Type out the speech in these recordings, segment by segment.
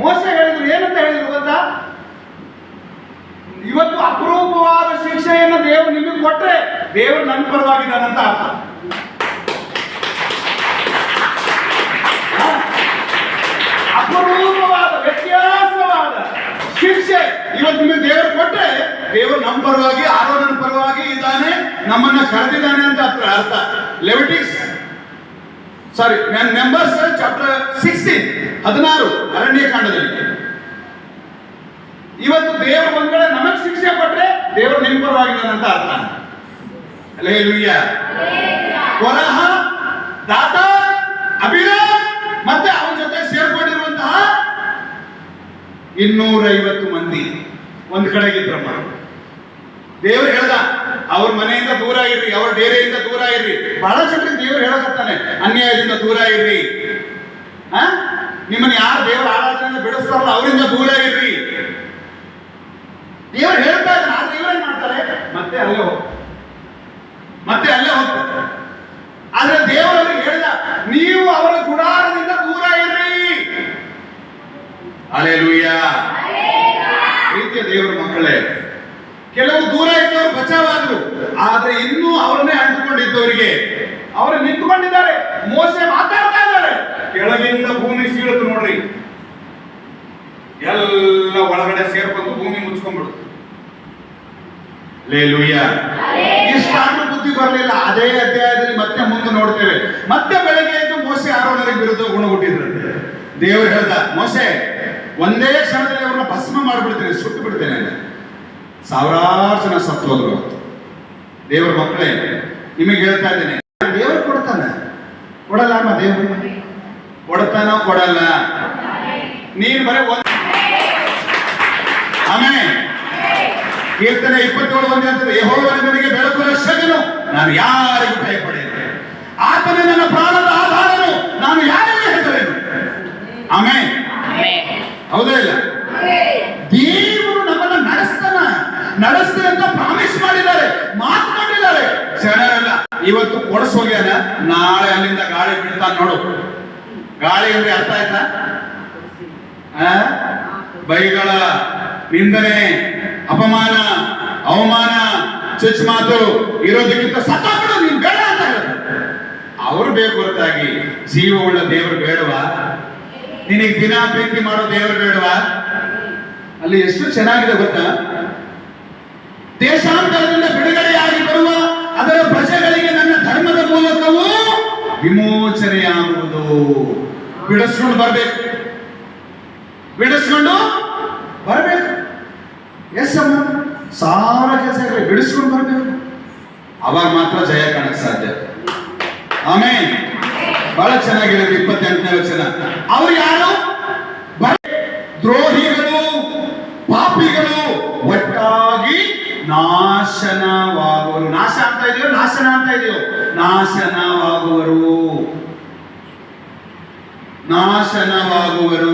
ಮೋಸ ಹೇಳಿದ್ರು, ಏನಂತ ಹೇಳಿದ್ರು ಗೊತ್ತಾ? ಇವತ್ತು ಅಪರೂಪವಾದ ಶಿಕ್ಷೆಯನ್ನು ದೇವರು ನಿಮಗೆ ಕೊಟ್ಟರೆ ದೇವರು ನನ್ನ ಪರವಾಗಿದ್ದಾನಂತ ಅರ್ಥ. ಅಪರೂಪವಾದ, ವ್ಯತ್ಯಾಸವಾದ ಶಿಕ್ಷೆ ಇವತ್ತು ನಿಮಗೆ ದೇವರು ಕೊಟ್ಟರೆ ದೇವರು ನಮ್ಮ ಪರವಾಗಿ ಆರೋಗ್ಯನ ಪರವಾಗಿ ಇದ್ದಾನೆ, ನಮ್ಮನ್ನ ಕರೆದಿದ್ದಾನೆ ಅಂತ ಅರ್ಥ Leviticus sorry Numbers chapter sixteen ಹದಿನಾರು ಅರಣ್ಯಕಾಂಡದಲ್ಲಿ ಇವತ್ತು ದೇವರ ಮಕ್ಕಳ ನಮಗೆ ಶಿಕ್ಷೆ ಕೊಟ್ರೆ ದೇವರ ಅಂತ ಅರ್ಥ. ವರಹ ದಾತ ಅಭಿರ ಮತ್ತೆ ಅವನ ಜೊತೆ ಸೇರ್ಕೊಂಡಿರುವಂತಹ ಇನ್ನೂರೈವತ್ತು ಮಂದಿ ಒಂದ್ ಕಡೆಗಿದ್ರಮ್ಮ ದೇವ್ರು ಹೇಳ್ದ, ಅವ್ರ ಮನೆಯಿಂದ ದೂರ ಇರ್ರಿ, ಅವ್ರ ಡೇರೆಯಿಂದ ದೂರ ಇರ್ರಿ. ಬಹಳ ಜನರಿಗೆ ದೇವ್ರು ಹೇಳಕತ್ತಾನೆ, ಅನ್ಯಾಯದಿಂದ ದೂರ ಇರ್ರಿ. ಆ? ನಿಮ್ಮನ್ನ ಯಾರು ದೇವರ ಆರಾಧನೆ ಬಿಡಿಸ್ತಾರಲ್ಲ ಅವರಿಂದ ದೂರ ಇರ್ರಿ ದೇವರು ಹೇಳ್ತಾ ಇದ್ದಾರೆ ಆದ್ರೆ ಇವ್ರೇನ್ ಮಾಡ್ತಾರೆ? ಮತ್ತೆ ಅಲ್ಲೇ ಹೋಗ್ತಾರೆ. ಮತ್ತೆ ಅಲ್ಲೇ ಹೋಗ್ತಾರೆ. ಆದ್ರೆ ದೇವರಲ್ಲಿ ಹೇಳಿದ ನೀವು ಅವರ ಗುಡಾರದಿಂದ ದೂರ ಇರ್ರಿ. ಅಲೆಲುಯ್ಯ ಪ್ರೀತಿಯ ದೇವರ ಮಕ್ಕಳೇ ಕೆಲವು ದೂರ ಇದ್ದವರು ಬಚಾವಾದ್ರು ಆದ್ರೆ ಇನ್ನೂ ಅವರನ್ನೇ ಅಂಟಿಕೊಂಡಿದ್ದವರಿಗೆ ಅವರು ನಿಂತುಕೊಂಡಿದ್ದಾರೆ. ಮೋಸೆ ಮಾತಾಡ್ತಾ ಇದ್ದಾರೆ ಕೆಳಗಿಂದ ಭೂಮಿ ಸೀಳುತ್ತೆ ನೋಡ್ರಿ. ಎಲ್ಲ ಒಳಗಡೆ ಸೇರ್ಕೊಂಡು ಭೂಮಿ ಮುಚ್ಕೊಂಡ್ಬಿಡುತ್ತೆ. ಇಷ್ಟಾದ್ರೂ ಬುದ್ಧಿ ಬರಲಿಲ್ಲ. ಅದೇ ಅಧ್ಯಾಯದಲ್ಲಿ ಮತ್ತೆ ಮುಂದೆ ನೋಡ್ತೇವೆ. ಮತ್ತೆ ಬೆಳಗ್ಗೆ ಎದ್ದು ಮೋಸೆ ಆರೋಣರಿಗೆ ವಿರುದ್ಧ ಗುಣಗುಟ್ಟಿದ್ರು ದೇವರು ಹೇಳ್ದ ಮೋಸೆ ಒಂದೇ ಕ್ಷಣದಲ್ಲಿ ಅವ್ರನ್ನ ಭಸ್ಮ ಮಾಡಿಬಿಡ್ತೇನೆ ಸುಟ್ಟು ಬಿಡ್ತೇನೆ ಸಾವಿರಾರು ಜನ ಸತ್ತು ಹೋದ್ರು. ದೇವರ ಮಕ್ಕಳೇ ನಿಮಗೆ ಹೇಳ್ತಾ ಇದ್ದೇನೆ ದೇವರು ಕೊಡ್ತಾನೆ? ಕೊಡಲ್ಲ ದೇವರು ಕೊಡ್ತಾನ ಕೊಡಲ್ಲ. ನೀನ್ ಬರೀ ಒಂದ್ ಆಮೇಲೆ ಕೀರ್ತನೆ ಇಪ್ಪತ್ತೇಳು ಒಂದೇ ಅಂತಂದ್ರೆ ಹೋಗುವ ನನಗೆ ಬೆಳಕು ರಕ್ಷಕನು ನಾನು ಯಾರಿಗೂ ಭಯಪಡೇನೆ ಆತನೇ ನನ್ನ ಪ್ರಾಣದ ಆಧಾರನು, ನಾನು ಯಾರಿಗೂ ಹೆದರೇನು? ಆಮೇಲೆ ಹೌದೇ ಇಲ್ಲ. ದೇವರು ನಮ್ಮನ್ನ ನಡೆಸ್ತಾನ. ನಡೆಸ್ತಾರೆ ಅಂತ ಪ್ರಾಮಿಸ್ ಮಾಡಿದ್ದಾರೆ ಮಾತನಾಡಿದ್ದಾರೆ ಚೆನ್ನಾಗಲ್ಲ ಇವತ್ತು ಕೊಡಿಸೋಗ್ಯಾನ? ನಾಳೆ ಅಲ್ಲಿಂದ ಗಾಳಿ ಬಿಡ್ತಾನ ನೋಡು. ಗಾಳಿ ಅಂದ್ರೆ ಅರ್ಥ ಆಯ್ತಾ? ಬೈಗಳ ನಿಂದನೆ, ಅಪಮಾನ, ಅವಮಾನ, ಚುಚ್ಚು ಮಾತು ಇರೋದಕ್ಕಿಂತ ಸತ್ತಾಬಿಡು ನೀನ್ ಬೇಡ ಅಂತ ಹೇಳೋದು. ಅವ್ರು ಬೇಕು ಹೊರತಾಗಿ ಜೀವವುಳ್ಳ ದೇವರು ಬೇಡವಾ? ನಿನಗೆ ದಿನ ಪ್ರೀತಿ ಮಾಡೋ ದೇವರು ಬೇಡವಾ? ಅಲ್ಲಿ ಎಷ್ಟು ಚೆನ್ನಾಗಿದೆ ಗೊತ್ತಾ? ದೇಶಾಂತರದಿಂದ ಬಿಡುಗಡೆಯಾಗಿ ಬರುವ ಅದರ ಬಿಡಿಸ್ಕೊಂಡು ಬರ್ಬೇಕು. ಬಿಡಿಸ್ಕೊಂಡು ಬರಬೇಕು. ಎಸ್ ಅಮ್ಮ ಸಾವಿರ ಇರಲಿ ಬಿಡಿಸ್ಕೊಂಡು ಬರಬೇಕು. ಅವಾಗ ಮಾತ್ರ ಜಯ ಕಾಣಕ್ ಸಾಧ್ಯ. ಆಮೇ ಬಹಳ ಚೆನ್ನಾಗಿರೋದು ಇಪ್ಪತ್ತೆಂಟನೇ ವಚನ. ಅವ್ರು ಯಾರು? ದ್ರೋಹಿಗಳು, ಪಾಪಿಗಳು, ಒಟ್ಟಾಗಿ ನಾಶನವಾಗುವರು. ನಾಶ ಅಂತ ಇದೆಯೋ? ನಾಶನ ಅಂತ ಇದೆಯೋ? ನಾಶನವಾಗುವರು. ನಾಶನವಾಗುವರು.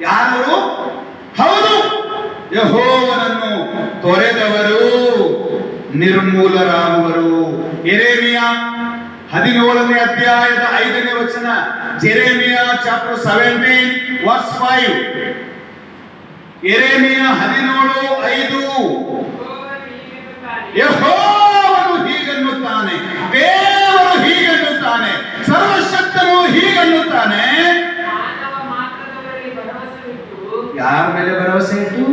ಯಾರು? ಹೌದು. ಯಹೋವನನ್ನು ತೊರೆದವರು, ನಿರ್ಮೂಲರಾಗುವರು. ಎರೇಮಿಯ ಹದಿನೇಳನೇ ಅಧ್ಯಾಯದ ಐದನೇ ವಚನ. Jeremiah chapter seventeen verse five ಎರೇಮಿಯ ಹದಿನೇಳು, ಐದು. ಯಹೋವನು ಮೇಲೆ ಭರವಸೆ ಇಟ್ಟು.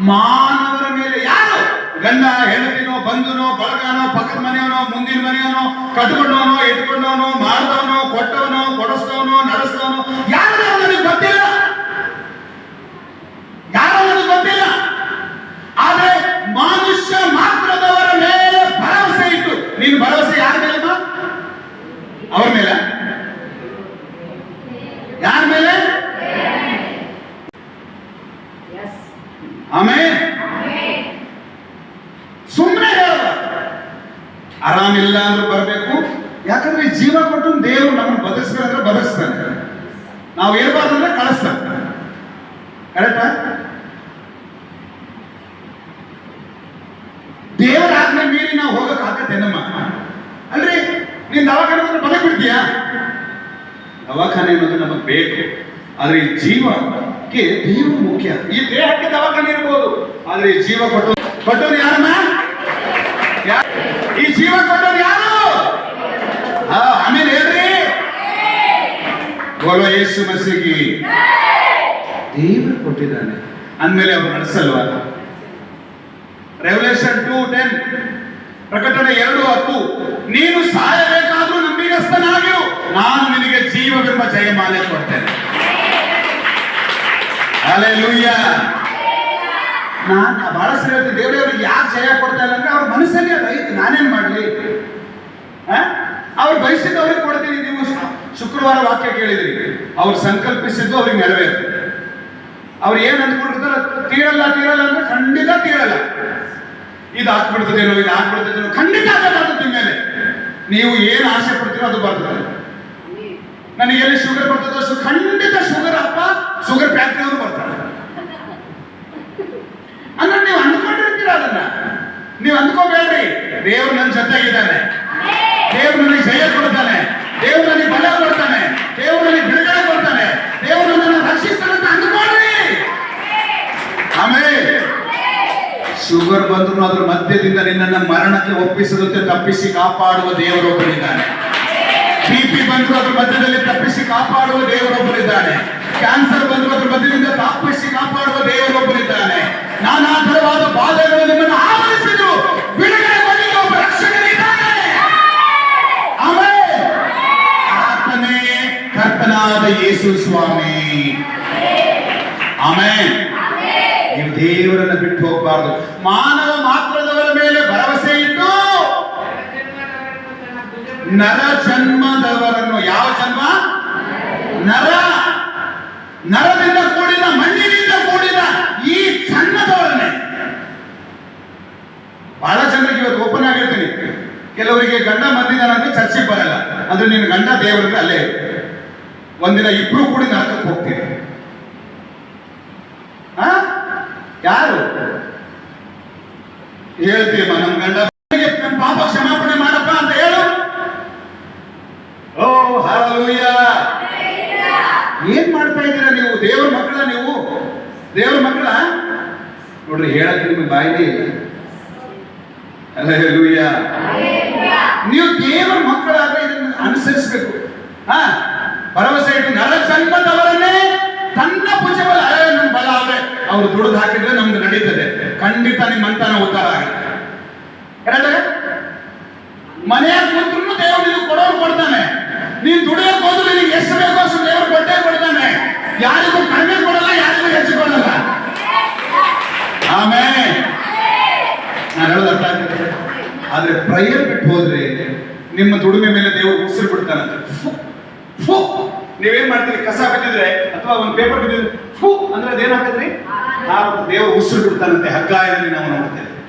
ಮಾನವರ ಮೇಲೆ ಯಾರು ಗಂಡ ಹೆಂಡತಿನೋ ಬಂಧುನೋ ಬಳಗನೋ ಪಕ್ಕದ ಮನೆಯವನೋ ಮುಂದಿನ ಮನೆಯವನೋ ಕಟ್ಕೊಂಡವನೋ ಇಟ್ಕೊಂಡವನೋ ಜೀವ ಕೊಟ್ಟು ದೇವರು ನಮ್ಮನ್ನು ಬದುಕಿಸ್ಬೇಕಂದ್ರೆ ಬದುಕಿಸ್ತಾನೆ ನಾವು ಇರಬಾರ್ದು ಅಂದ್ರೆ ಕಳಿಸ್ತಾನೆ. ಕರೆಕ್ಟಾ ದೇವರ ಆಜ್ಞೆ ಮೀರಿ ನಾವು ಹೋಗಕ್ ಆಗತ್ತೇನಮ್ಮ ಅಲ್ರಿ, ನೀನ್ ದವಾಖಾನೆ ಅಂದ್ರೆ ಬದಕ್ ಬಿಡ್ತೀಯಾ ದವಾಖಾನೆ ಅನ್ನೋದು ನಮಗ್ ಬೇಕು. ಆದ್ರೆ ಈ ಜೀವಕ್ಕೆ ದೇವರು ಮುಖ್ಯ. ಈ ದೇಹಕ್ಕೆ ದವಾಖಾನೆ ಇರ್ಬೋದು. ಆದ್ರೆ ಈ ಜೀವ ಕೊಟ್ಟು ಕೊಟ್ಟೋರು ಯಾರಮ್ಮ? ಈ ಜೀವ ಕೊಟ್ಟವ್ರು ಯಾರು ಹಾ ಆಮೇಲೆ ಹೇಳ್ರಿ ಬೋಲೋ ಯೇಸು ಮಸೀಗಿ ದೇವರು ಕೊಟ್ಟಿದ್ದಾನೆ. ಅಂದಮೇಲೆ ಅವರು ನಡೆಸಲ್ವಾ? ರೆವಲ್ಯೂಷನ್ ಟೂ ಟೆನ್ ಪ್ರಕಟಣೆ ಎರಡು ಹತ್ತು. ನೀನು ಸಾಯಬೇಕಾದ್ರೂ ನಂಬಿಗಸ್ತನಾಗಿರು. ನಾನು ನಿನಗೆ ಜೀವವೆಂಬ ಜಯಮಾಲೆ ಕೊಡ್ತೇನೆ. ಅಲೆಲೂಯ್ಯ ನಾನು ಬಹಳ ಸರಿ ಹೇಳ್ತೀನಿ ದೇವರೇ ಅವ್ರಿಗೆ ಯಾಕೆ ಜಯ ಕೊಡ್ತಾ ಇಲ್ಲ ಅಂದ್ರೆ ಅವ್ರ ಮನಸ್ಸಲ್ಲಿ ಅದು ಐತಿ ನಾನೇನ್ ಮಾಡ್ಲಿ? ಆ? ಅವ್ರು ಬಯಸಿದ್ದು ಅವ್ರಿಗೆ ಕೊಡ್ತೀನಿ ನೀವು ಶುಕ್ರವಾರ ವಾಕ್ಯ ಕೇಳಿದ್ರಿ. ಅವ್ರು ಸಂಕಲ್ಪಿಸಿದ್ದು ಅವ್ರಿಗೆ ನೆರವೇರು ಅವ್ರು ಏನ್ ಅಂದ್ಕೊಂಡಿರ್ತಾರ ತೀರಲ್ಲ ತೀರಲ್ಲ ಅಂದ್ರೆ ಖಂಡಿತ ತೀರಲ್ಲ. ಇದು ಹಾಕ್ಬಿಡ್ತದೇನೋ ಇದು ಹಾಕ್ಬಿಡ್ತದೇನೋ ಖಂಡಿತ ಆಗಲ್ಲ ಮೇಲೆ ನೀವು ಏನ್ ಆಸೆ ಪಡ್ತೀರೋ ಅದು ಬರ್ತದೆ. ನನಗೆ ಎಲ್ಲಿ ಶುಗರ್ ಬರ್ತದೋ ಖಂಡಿತ ಶುಗರ್ ಅಪ್ಪ ಶುಗರ್ ಫ್ಯಾಕ್ಟ್ರಿ ಅವರು ಬರ್ತಾರೆ. ಅಂದ್ರೆ ನೀವು ಅಂದ್ಕೊಂಡಿರ್ತೀರ ಅದನ್ನ? ನೀವು ಅಂದ್ಕೋಬೇಡ್ರಿ. ದೇವ್ರು ನನ್ನ ಜೊತೆಗಿದ್ದಾನೆ. ದೇವ್ರು ನನಗೆ ಜಯ ಕೊಡ್ತಾನೆ. ಬಲ ಅಂತ ಆಮೇಲೆ ಶುಗರ್ ಬಂದ್ರು ಅದ್ರ ಮಧ್ಯದಿಂದ ನಿನ್ನನ್ನು ಮರಣಕ್ಕೆ ಒಪ್ಪಿಸದಂತೆ ತಪ್ಪಿಸಿ ಕಾಪಾಡುವ ದೇವರೊಬ್ಬರಿದ್ದಾನೆ. ಬಿ ಪಿ ಬಂದ್ರು ಅದ್ರ ಮಧ್ಯದಲ್ಲಿ ತಪ್ಪಿಸಿ ಕಾಪಾಡುವ ದೇವರೊಬ್ಬರಿದ್ದಾನೆ. ಕ್ಯಾನ್ಸರ್ ಬಂದ್ರು ಅದ್ರ ಮಧ್ಯದಿಂದ ತಪ್ಪಿಸಿ ಕಾಪಾಡುವ ದೇವರೊಬ್ಬರಿದ್ದಾನೆ. ದೇವರನ್ನ ಬಿಟ್ಟು ಹೋಗಬಾರ್ದು. ಮಾನವ ಮಾತ್ರದವರ ಮೇಲೆ ಭರವಸೆ ಇಟ್ಟು ನರ ಜನ್ಮದವರನ್ನು ಯಾವ ಜನ್ಮ? ನರ. ನರದಿಂದ ಕೂಡಿದ, ಮಣ್ಣಿನಿಂದ ಕೂಡಿದ ಈ ಜನ್ಮದವರನ್ನೇ. ಬಹಳ ಜನರಿಗೆ ಇವತ್ತು ಓಪನ್ ಆಗಿರ್ತೀನಿ. ಕೆಲವರಿಗೆ ಗಂಡ ಬಂದಿದ್ದಾನಂದ್ರೆ ಚರ್ಚೆಗೆ ಬರಲ್ಲ. ಅಂದ್ರೆ ನಿನ್ನ ಗಂಡ ದೇವರಿಗೆ ಅಲ್ಲೇ ಒಂದಿನ ಇಬ್ರು ಕೂಡಿ ನರಕಕ್ಕೆ ಹೋಗ್ತೀರಿ ಯಾರು? ಹೇಳ್ತೀಯಮ್ಮ, ನಮ್ ಗಂಡ ಪಾಪ ಕ್ಷಮಾಪಣೆ ಮಾಡಪ್ಪ ಅಂತ ಹೇಳು. ಓ ಹಾಲೂಯ್ಯ ಏನ್ ಮಾಡ್ತಾ ಇದ್ದೀರಾ ನೀವು? ದೇವ್ರ ಮಕ್ಕಳ ನೀವು? ದೇವ್ರ ಮಕ್ಕಳ? ನೋಡ್ರಿ, ಹೇಳಕ್ಕೆ ನಿಮ್ಗೆ ಬಾಯಿನೇ ಇಲ್ಲ. ಅಲ್ಲೂಯ್ಯ ನೀವು ದೇವರ ಮಕ್ಕಳಾದ್ರೆ ಇದನ್ನ ಅನುಸರಿಸಬೇಕು. ಹಾ, ಭರವಸೆ ಇಟ್ಟು ನರ ಜನ್ಮದವರನ್ನೇ ಅವ್ರು ದುಡಿದು ಹಾಕಿದ್ರೆ ನಮ್ದು ನಡೀತದೆ. ಖಂಡಿತ ನಿಮ್ಮ ಮಂತನ ಉದ್ಧಾರ ಆಗುತ್ತೆ. ಮನೆಯ ಮನೆಯಾಗ ಕೂತ್ರು ದೇವರು ನಿನಗೆ ಕೊಡೋರು ಕೊಡ್ತಾನೆ. ನೀನ್ ದುಡಿಯಕ್ ಹೋದ್ರೆ ನಿನಗೆ ಎಷ್ಟು ಬೇಕೋ ಅಷ್ಟು ದೇವರು ಕೊಟ್ಟೇ ಕೊಡ್ತಾನೆ. ಯಾರಿಗೂ ಕಡಿಮೆ ಕೊಡಲ್ಲ, ಯಾರಿಗೂ ಹೆಚ್ಚು ಕೊಡಲ್ಲ. ಆಮೇಲೆ, ನಾನು ಹೇಳೋದು ಅರ್ಥ ಆಗ್ತದೆ ಆದ್ರೆ ಪ್ರಯರ್ ಬಿಟ್ಟು ಹೋದ್ರೆ ನಿಮ್ಮ ದುಡಿಮೆ ಮೇಲೆ ದೇವರು ಉಸಿರು ಬಿಡ್ತಾನಂತೆ. ನೀವೇನ್ ಮಾಡ್ತೀರಿ? ಕಸ ಬಿದ್ದಿದ್ರೆ ಅಥವಾ ಒಂದು ಪೇಪರ್ ಬಿದ್ದಿದ್ರೆ ಫು ಅಂದ್ರೆ ಅದೇನಾಗ್ತದ್ರಿ ಆ ದೇವರು ಉಸಿರು ಬಿಡ್ತಾನಂತೆ ಹಗ್ಗಾಯದಲ್ಲಿ ನಾವು ನೋಡ್ತೇವೆ.